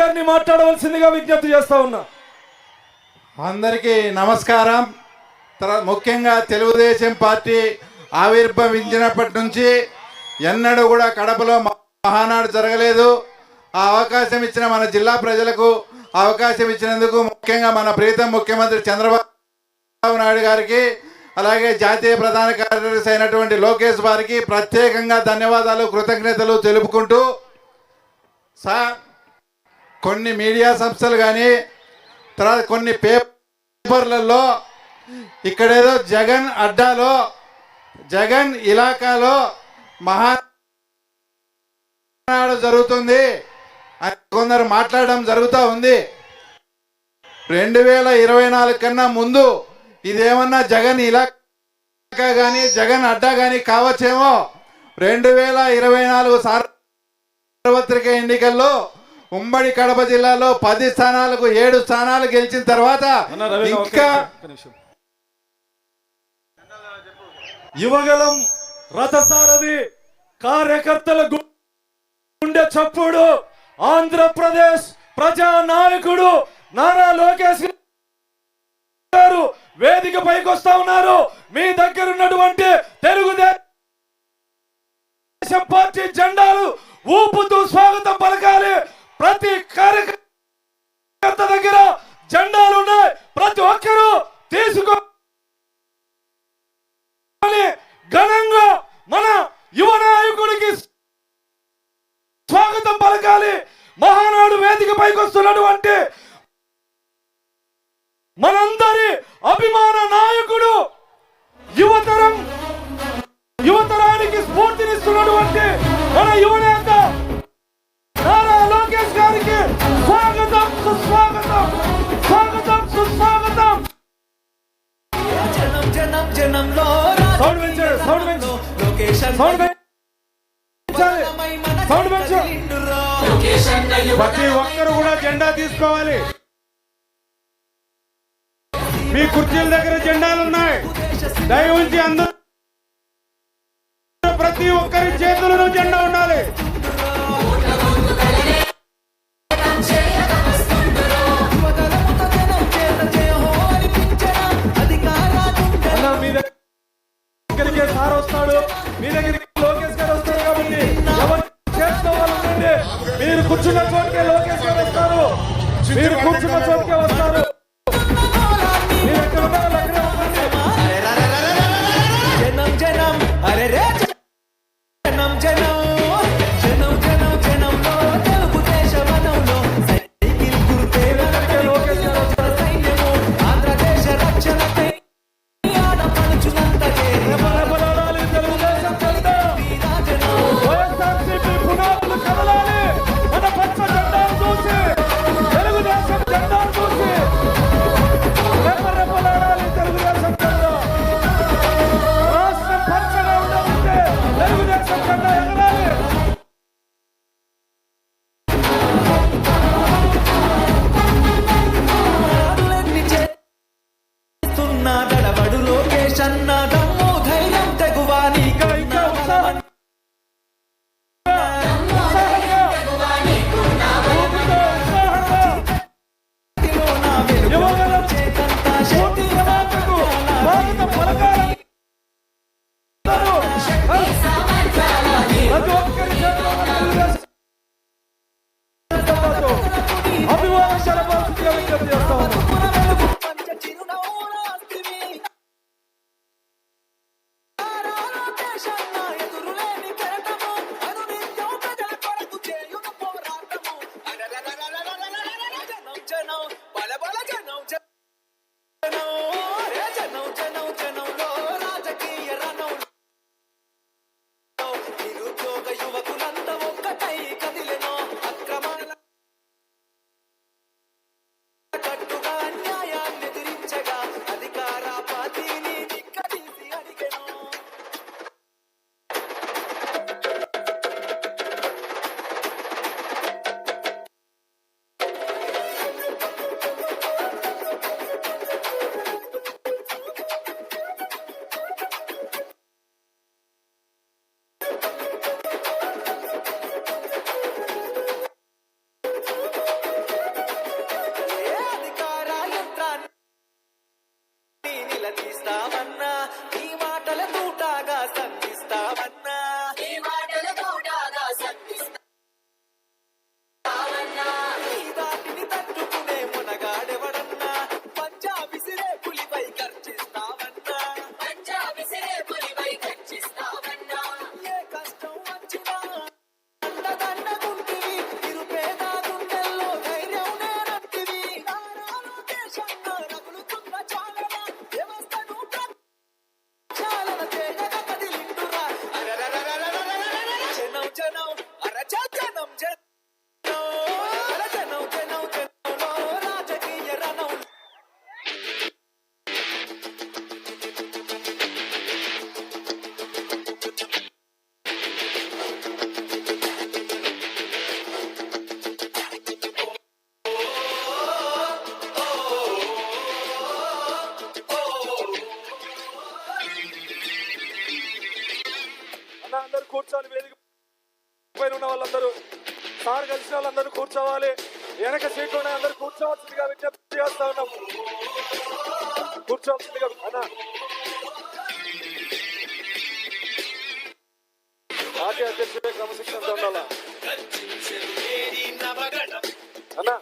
గారిని మాట్లాడవలసిందిగా విజ్ఞప్తి చేస్తా ఉన్నా. అందరికీ నమస్కారం. ముఖ్యంగా తెలుగుదేశం పార్టీ ఆవిర్భవించినప్పటి నుంచి ఎన్నడూ కూడా కడపలో మహానాడు జరగలేదు. ఆ అవకాశం ఇచ్చిన మన జిల్లా ప్రజలకు అవకాశం ఇచ్చినందుకు ముఖ్యంగా మన ప్రీతం ముఖ్యమంత్రి చంద్రబాబు నాయుడు గారికి అలాగే జాతీయ ప్రధాన కార్యదర్శి అయినటువంటి లోకేష్ వారికి ప్రత్యేకంగా ధన్యవాదాలు కృతజ్ఞతలు తెలుపుకుంటూ సార్ కొన్ని మీడియా సంస్థలు కానీ తర్వాత కొన్ని పేపర్లలో ఇక్కడేదో జగన్ అడ్డాలో జగన్ ఇలాకాలో మహానాడు జరుగుతుంది కొందరు మాట్లాడడం జరుగుతూ ఉంది. రెండు వేల ఇరవై నాలుగు కన్నా ముందు ఇదేమన్నా జగన్ ఇలాకా కానీ జగన్ అడ్డా కానీ కావచ్చేమో. రెండు వేల ఇరవై నాలుగు సార్వత్రిక ఎన్నికల్లో ఉమ్మడి కడప జిల్లాలో పది స్థానాలకు ఏడు స్థానాలు గెలిచిన తర్వాత ఇంకా. యువగలం రథసారథి కార్యకర్తల గుండె చప్పుడు. ఆంధ్రప్రదేశ్ ప్రజా నాయకుడు నారా లోకేష్ గారు వేదిక పైకి వస్తా ఉన్నారు. మీ దగ్గర ఉన్నటువంటి తెలుగుదేశం పార్టీ జెండాలు ఊపుతూ స్వాగతం పలకాలి. జనంలో. ప్రతి ఒక్కరు కూడా జెండా తీసుకోవాలి. మీ కుర్చీల దగ్గర జెండాలు ఉన్నాయి. దయ ఉంచి అందరూ ప్రతి ఒక్కరి చేతులను జెండా ఉండాలి. వచ్చిన వాళ్ళందరూ కూర్చోవాలి. వెనక సీట్లు అందరూ కూర్చోవాల్సిందిగా విజ్ఞప్తి చేస్తా ఉన్నాం. కూర్చోవాల్సిందిగా అన్నా. పార్టీ అధ్యక్షుడే క్రమశిక్షణతో ఉండాలా? అన్నా.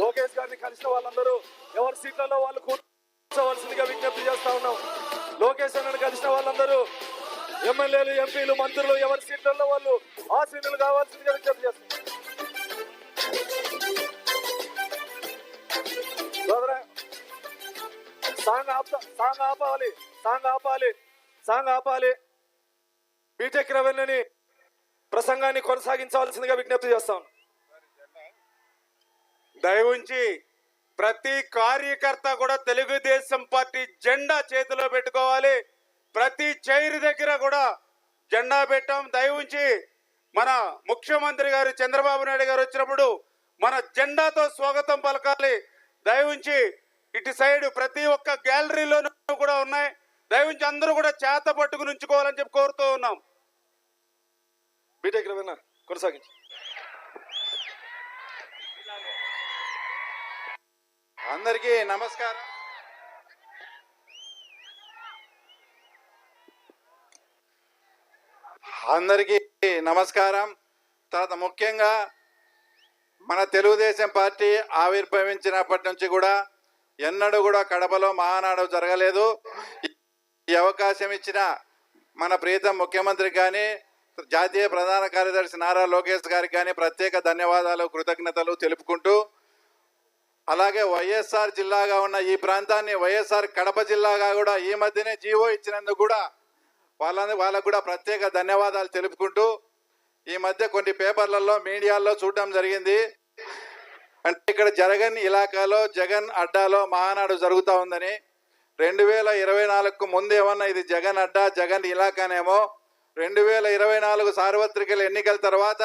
లోకేష్ గారిని కలిసిన వాళ్ళందరూ ఎవరి సీట్లలో వాళ్ళు కూర్చోవలసిందిగా విజ్ఞప్తి చేస్తా ఉన్నాం. లోకేష్ అన్నని కలిసిన వాళ్ళందరూ ఎమ్మెల్యేలు ఎంపీలు మంత్రులు ఎవరి సీట్లలో వాళ్ళు ఆశీనులు కావాల్సిందిగా విజ్ఞప్తి చేస్తాం. సాంగ్ ఆపుతా సాంగ్ ఆపాలి సాంగ్ ఆపాలి సాంగ్ ఆపాలి. బీటెక్ రెవెన్యూని ప్రసంగాన్ని కొనసాగించవలసిందిగా విజ్ఞప్తి చేస్తాను దయవుంచి ప్రతి కార్యకర్త కూడా తెలుగుదేశం పార్టీ జెండా చేతిలో పెట్టుకోవాలి. ప్రతి చైర్ దగ్గర కూడా జెండా పెట్టాం. దయవుంచి మన ముఖ్యమంత్రి గారు చంద్రబాబు నాయుడు గారు వచ్చినప్పుడు మన జెండాతో స్వాగతం పలకాలి. దయవుంచి ఇటు సైడ్ ప్రతి ఒక్క గ్యాలరీలోనూ కూడా ఉన్నాయి. దయవుంచి అందరూ కూడా చేత పట్టుకుని ఉంచుకోవాలని చెప్పి కోరుతూ ఉన్నాం. బీటెక్ రెవెన్యూ కొనసాగించి. అందరికీ నమస్కారం. అందరికీ నమస్కారం. తర్వాత ముఖ్యంగా మన తెలుగుదేశం పార్టీ ఆవిర్భవించినప్పటి నుంచి కూడా ఎన్నడూ కూడా కడపలో మహానాడు జరగలేదు. ఈ అవకాశం ఇచ్చిన మన ప్రీతం ముఖ్యమంత్రి కానీ జాతీయ ప్రధాన కార్యదర్శి నారా లోకేష్ గారికి కానీ ప్రత్యేక ధన్యవాదాలు కృతజ్ఞతలు తెలుపుకుంటూ అలాగే వైఎస్ఆర్ జిల్లాగా ఉన్న ఈ ప్రాంతాన్ని వైఎస్ఆర్ కడప జిల్లాగా కూడా ఈ మధ్యనే జీవో ఇచ్చినందుకు కూడా వాళ్ళని వాళ్ళకు కూడా ప్రత్యేక ధన్యవాదాలు తెలుపుకుంటూ ఈ మధ్య కొన్ని పేపర్లలో మీడియాల్లో చూడడం జరిగింది. అంటే ఇక్కడ జగన్ ఇలాకాలో జగన్ అడ్డాలో మహానాడు జరుగుతూ ఉందని. రెండు వేల ఇరవై నాలుగుకు ముందేమన్నా ఇది జగన్ అడ్డా జగన్ ఇలాకానేమో. రెండు వేల ఇరవై నాలుగు సార్వత్రికల ఎన్నికల తర్వాత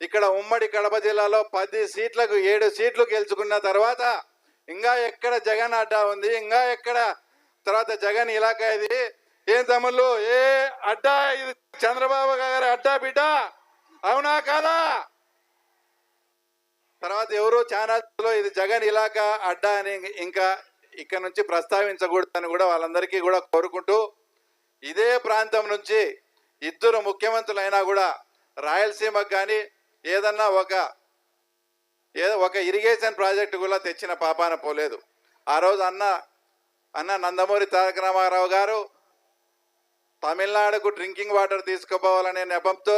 ఇక్కడ ఉమ్మడి కడప జిల్లాలో పది సీట్లకు ఏడు సీట్లు గెలుచుకున్న తర్వాత ఇంకా ఎక్కడ జగన్ అడ్డా ఉంది? ఇంకా ఎక్కడ? తర్వాత జగన్ ఇలాకా ఇది. ఏం తమ్ముళ్ళు? ఏ అడ్డా ఇది? చంద్రబాబు గారి అడ్డా బిడ్డ. అవునా కాదా? తర్వాత ఎవరు ఛానల్స్లో ఇది జగన్ ఇలాకా అడ్డా అని ఇంకా ఇక్కడ నుంచి ప్రస్తావించకూడదని కూడా వాళ్ళందరికీ కూడా కోరుకుంటూ ఇదే ప్రాంతం నుంచి ఇద్దరు ముఖ్యమంత్రులు అయినా కూడా రాయలసీమకు కానీ ఏదన్నా ఒక ఏదో ఒక ఇరిగేషన్ ప్రాజెక్టు కూడా తెచ్చిన పాపాన పోలేదు. ఆ రోజు అన్న అన్న నందమూరి తారక రామారావు గారు తమిళనాడుకు డ్రింకింగ్ వాటర్ తీసుకుపోవాలనే నెపంతో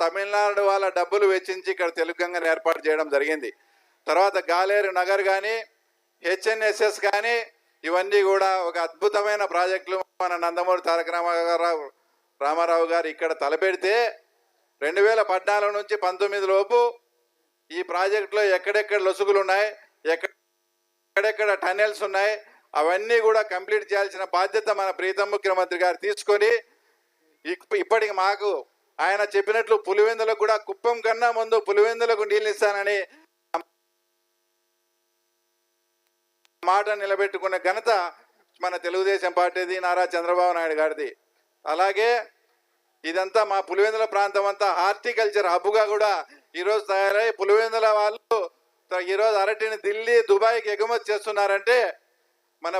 తమిళనాడు వాళ్ళ డబ్బులు వెచ్చించి ఇక్కడ తెలుగు గంగను ఏర్పాటు చేయడం జరిగింది. తర్వాత గాలేరు నగర్ కానీ హెచ్ఎన్ఎస్ఎస్ కానీ ఇవన్నీ కూడా ఒక అద్భుతమైన ప్రాజెక్టులు మన నందమూరి తారక రామారావు రామారావు గారు ఇక్కడ తలపెడితే రెండు వేల పద్నాలుగు నుంచి పంతొమ్మిది లోపు ఈ ప్రాజెక్టులో ఎక్కడెక్కడ లొసుగులు ఉన్నాయి ఎక్కడ ఎక్కడెక్కడ టన్నెల్స్ ఉన్నాయి అవన్నీ కూడా కంప్లీట్ చేయాల్సిన బాధ్యత మన ప్రీతం ముఖ్యమంత్రి గారు తీసుకొని ఇప్పటికి మాకు ఆయన చెప్పినట్లు పులివెందులకు కూడా కుప్పం కన్నా ముందు పులివెందులకు నీళ్ళు ఇస్తానని మాట నిలబెట్టుకునే ఘనత మన తెలుగుదేశం పార్టీది నారా చంద్రబాబు నాయుడు గారిది. అలాగే ఇదంతా మా పులివెందుల ప్రాంతం అంతా హార్టికల్చర్ హబ్బుగా కూడా ఈరోజు తయారై పులివెందుల వాళ్ళు ఈరోజు అరటిని ఢిల్లీ దుబాయ్కి ఎగుమతి చేస్తున్నారంటే మన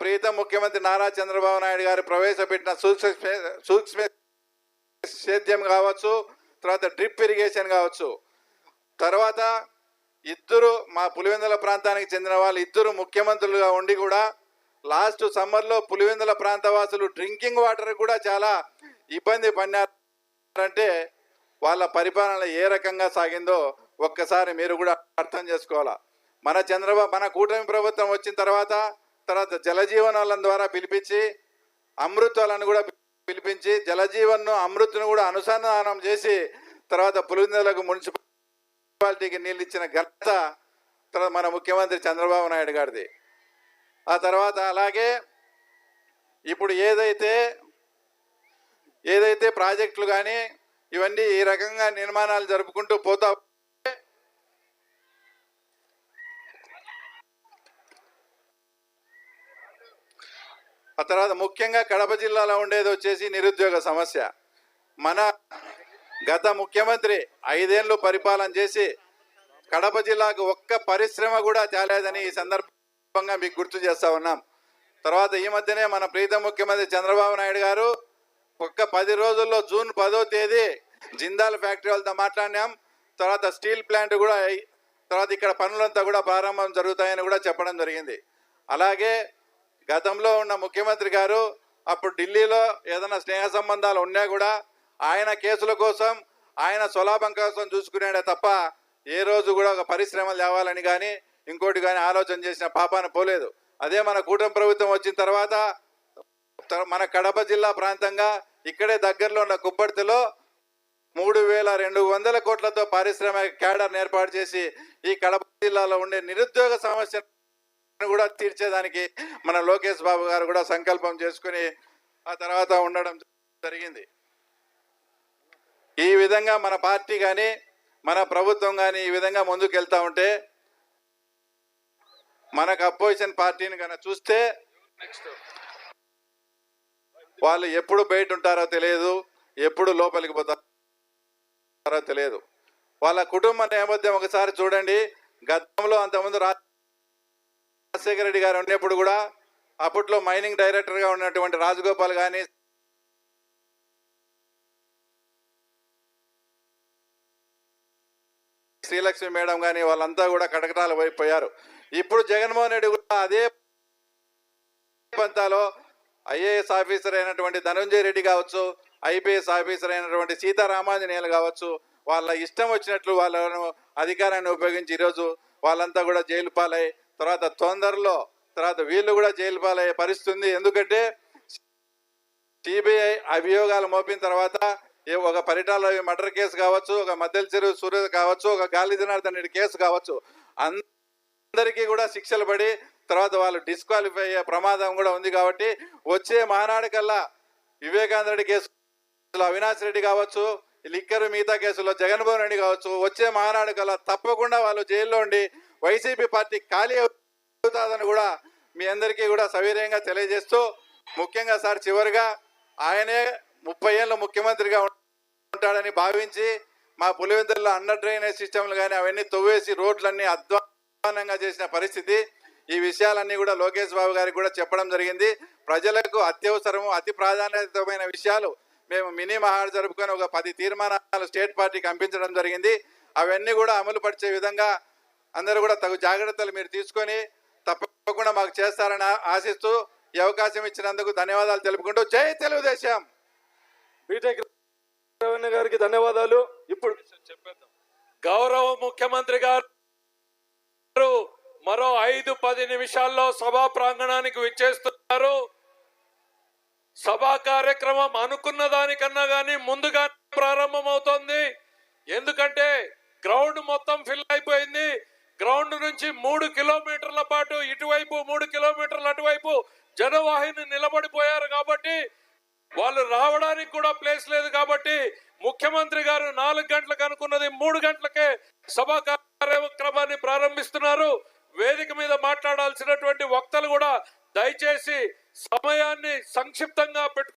ప్రీతం ముఖ్యమంత్రి నారా చంద్రబాబు నాయుడు గారు ప్రవేశపెట్టిన సూక్ష్మ సూక్ష్మ సేద్యం కావచ్చు తర్వాత డ్రిప్ ఇరిగేషన్ కావచ్చు. తర్వాత ఇద్దరు మా పులివెందుల ప్రాంతానికి చెందిన వాళ్ళు ఇద్దరు ముఖ్యమంత్రులుగా ఉండి కూడా లాస్ట్ సమ్మర్లో పులివెందుల ప్రాంతవాసులు డ్రింకింగ్ వాటర్ కూడా చాలా ఇబ్బంది పడినారంటే వాళ్ళ పరిపాలన ఏ రకంగా సాగిందో ఒక్కసారి మీరు కూడా అర్థం చేసుకోవాలా? మన చంద్రబాబు మన కూటమి ప్రభుత్వం వచ్చిన తర్వాత తర్వాత జలజీవనాలను ద్వారా పిలిపించి అమృతాలను కూడా పిలిపించి జలజీవన్ను అమృత్ను కూడా అనుసంధానం చేసి తర్వాత పులిందలకు మున్సిపాలిటీకి నీళ్ళు ఇచ్చిన ఘనత తర్వాత మన ముఖ్యమంత్రి చంద్రబాబు నాయుడు గారిది. ఆ తర్వాత అలాగే ఇప్పుడు ఏదైతే ఏదైతే ప్రాజెక్టులు కానీ ఇవన్నీ ఈ రకంగా నిర్మాణాలు జరుపుకుంటూ పోతా ఆ తర్వాత ముఖ్యంగా కడప జిల్లాలో ఉండేది వచ్చేసి నిరుద్యోగ సమస్య. మన గత ముఖ్యమంత్రి ఐదేళ్ళు పరిపాలన చేసి కడప జిల్లాకు ఒక్క పరిశ్రమ కూడా తేలేదని ఈ సందర్భంగా మీకు గుర్తు చేస్తా ఉన్నాం. తర్వాత ఈ మధ్యనే మన ప్రీతం ముఖ్యమంత్రి చంద్రబాబు నాయుడు గారు ఒక్క పది రోజుల్లో జూన్ పదో తేదీ జిందాల్ ఫ్యాక్టరీ వాళ్ళతో మాట్లాడినాం. తర్వాత స్టీల్ ప్లాంట్ కూడా తర్వాత ఇక్కడ పనులంతా కూడా ప్రారంభం జరుగుతాయని కూడా చెప్పడం జరిగింది. అలాగే గతంలో ఉన్న ముఖ్యమంత్రి గారు అప్పుడు ఢిల్లీలో ఏదైనా స్నేహ సంబంధాలు ఉన్నా కూడా ఆయన కేసుల కోసం ఆయన స్వలాభం కోసం చూసుకునేడే తప్ప ఏ రోజు కూడా ఒక పరిశ్రమలు తేవాలని కానీ ఇంకోటి కానీ ఆలోచన చేసిన పాపాన పోలేదు. అదే మన కూటమి ప్రభుత్వం వచ్చిన తర్వాత మన కడప జిల్లా ప్రాంతంగా ఇక్కడే దగ్గరలో ఉన్న కుప్పర్తిలో మూడు వేల రెండు వందల కోట్లతో పారిశ్రామిక కేడర్ ఏర్పాటు చేసి ఈ కడప జిల్లాలో ఉండే నిరుద్యోగ సమస్యను కూడా తీర్చేదానికి మన లోకేష్ బాబు గారు కూడా సంకల్పం చేసుకుని ఆ తర్వాత ఉండడం జరిగింది. ఈ విధంగా మన పార్టీ కానీ మన ప్రభుత్వం కానీ ఈ విధంగా ముందుకెళ్తా ఉంటే మనకు అపోజిషన్ పార్టీని కనుక చూస్తే నెక్స్ట్ వాళ్ళు ఎప్పుడు బయట ఉంటారో తెలియదు ఎప్పుడు లోపలికి పోతారో తెలియదు. వాళ్ళ కుటుంబ నేపథ్యం ఒకసారి చూడండి. గతంలో అంతకుముందు రాజశేఖర రెడ్డి గారు ఉన్నప్పుడు కూడా అప్పట్లో మైనింగ్ డైరెక్టర్గా ఉన్నటువంటి రాజగోపాల్ కానీ శ్రీలక్ష్మి మేడం కానీ వాళ్ళంతా కూడా కటకటాలు అయిపోయారు ఇప్పుడు జగన్మోహన్ రెడ్డి కూడా అదే పంతాలో ఐఏఎస్ ఆఫీసర్ అయినటువంటి ధనంజయ రెడ్డి కావచ్చు ఐపీఎస్ ఆఫీసర్ అయినటువంటి సీతారామాంజనేయులు కావచ్చు వాళ్ళ ఇష్టం వచ్చినట్లు వాళ్ళను అధికారాన్ని ఉపయోగించి ఈరోజు వాళ్ళంతా కూడా జైలు పాలై తర్వాత తొందరలో తర్వాత వీళ్ళు కూడా జైలు పాలయ్యే పరిస్థితుంది ఎందుకంటే సిబిఐ అభియోగాలు మోపిన తర్వాత ఏ ఒక పరిటాల మర్డర్ కేసు కావచ్చు ఒక మద్దెల చెరువు సూర్య కావచ్చు ఒక గాలి జనార్దన్ రెడ్డి కేసు కావచ్చు అందరికీ కూడా శిక్షలు పడి తర్వాత వాళ్ళు డిస్క్వాలిఫై అయ్యే ప్రమాదం కూడా ఉంది కాబట్టి వచ్చే మానాడుకల్లా వివేకానంద రెడ్డి కేసులో అవినాష్ రెడ్డి కావచ్చు లిక్కర్ మిగతా కేసులో జగన్మోహన్ రెడ్డి కావచ్చు వచ్చే మహానాడు కల్లా తప్పకుండా వాళ్ళు జైల్లో ఉండి వైసీపీ పార్టీ ఖాళీ అవుతుందని కూడా మీ అందరికీ కూడా సవీర్యంగా తెలియజేస్తూ ముఖ్యంగా సార్ చివరిగా ఆయనే ముప్పై ఏళ్ళు ముఖ్యమంత్రిగా ఉంటాడని భావించి మా పులివెందుల్లో అండర్ డ్రైనేజ్ సిస్టమ్లు కానీ అవన్నీ తవ్వేసి రోడ్లన్నీ అధ్వానంగా చేసిన పరిస్థితి. ఈ విషయాలన్నీ కూడా లోకేష్ బాబు గారికి కూడా చెప్పడం జరిగింది. ప్రజలకు అత్యవసరము అతి ప్రాధాన్యతమైన విషయాలు మేము మినీ మహాడ్ జరుపుకొని ఒక పది తీర్మానాలు స్టేట్ పార్టీకి పంపించడం జరిగింది. అవన్నీ కూడా అమలు పరిచే విధంగా అందరూ కూడా తగు జాగ్రత్తలు మీరు తీసుకొని తప్పకుండా మాకు చేస్తారని ఆశిస్తూ ఈ అవకాశం ఇచ్చినందుకు ధన్యవాదాలు తెలుపుకుంటూ జై తెలుగుదేశం. బీటెక్ రవీణ గారికి ధన్యవాదాలు. ఇప్పుడు గౌరవ ముఖ్యమంత్రి గారు మరో ఐదు పది నిమిషాల్లో సభా ప్రాంగణానికి విచ్చేస్తున్నారు. సభా కార్యక్రమం అనుకున్న దానికన్నా కానీ ముందుగా ప్రారంభమవుతోంది. ఎందుకంటే గ్రౌండ్ మొత్తం ఫిల్ అయిపోయింది. గ్రౌండ్ నుంచి మూడు కిలోమీటర్ల పాటు ఇటువైపు మూడు కిలోమీటర్ల అటువైపు జనవాహిని నిలబడిపోయారు కాబట్టి వాళ్ళు రావడానికి కూడా ప్లేస్ లేదు కాబట్టి ముఖ్యమంత్రి గారు నాలుగు గంటలకు అనుకున్నది మూడు గంటలకే సభా కార్యక్రమాన్ని ప్రారంభిస్తున్నారు. వేదిక మీద మాట్లాడాల్సినటువంటి వక్తలు కూడా దయచేసి సమయాన్ని సంక్షిప్తంగా పెట్టు